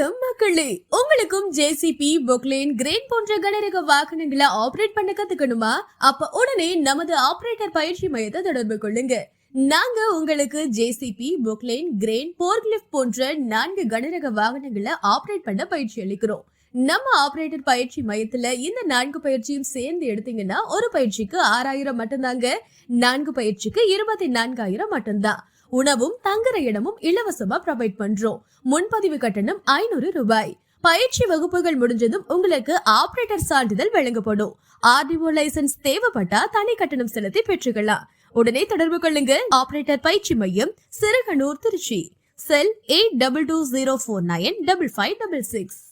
வணக்கம் மக்களே. உங்களுக்கும் ஜேசிபி பொக்லேன் கிரேன் போன்ற கனரக வாகனங்களை ஆபரேட் பண்ண கத்துக்கணுமா? அப்ப உடனே நமது ஆபரேட்டர் பயிற்சி மையத்தை தொடர்பு கொள்ளுங்க. நாங்க உங்களுக்கு ஜேசிபி பொக்லேன் கிரேன் போர்க்லிஃப்ட் போன்ற நான்கு கனரக வாகனங்களை ஆபரேட் பண்ண பயிற்சி அளிக்கிறோம். நம்ம ஆபரேட்டர் பயிற்சி மையத்துல இந்த நான்கு பயிற்சியும் சேர்ந்து எடுத்தீங்கன்னா ஒரு பயிற்சிக்கு ஆறாயிரம் மட்டும்தாங்க. நான்கு பயிற்சிக்கு இருபத்தி நான்காயிரம் மட்டும்தான். உணவும் தங்குற இடமும் இலவசமா ப்ரொவைட் பண்றோம். முன்பதிவு கட்டணம் ஐநூறு ரூபாய். பயிற்சி வகுப்புகள் முடிஞ்சதும் உங்களுக்கு ஆபரேட்டர் சான்றிதழ் வழங்கப்படும். ஆர்டிஓ லைசன்ஸ் தேவைப்பட்டா தனி கட்டணம் செலுத்தி பெற்றுக்கலாம். உடனே தொடர்பு கொள்ளுங்க. ஆபரேட்டர் பயிற்சி மையம் Sirukanur Tiruchi. Cell eight double two zero four nine double five double six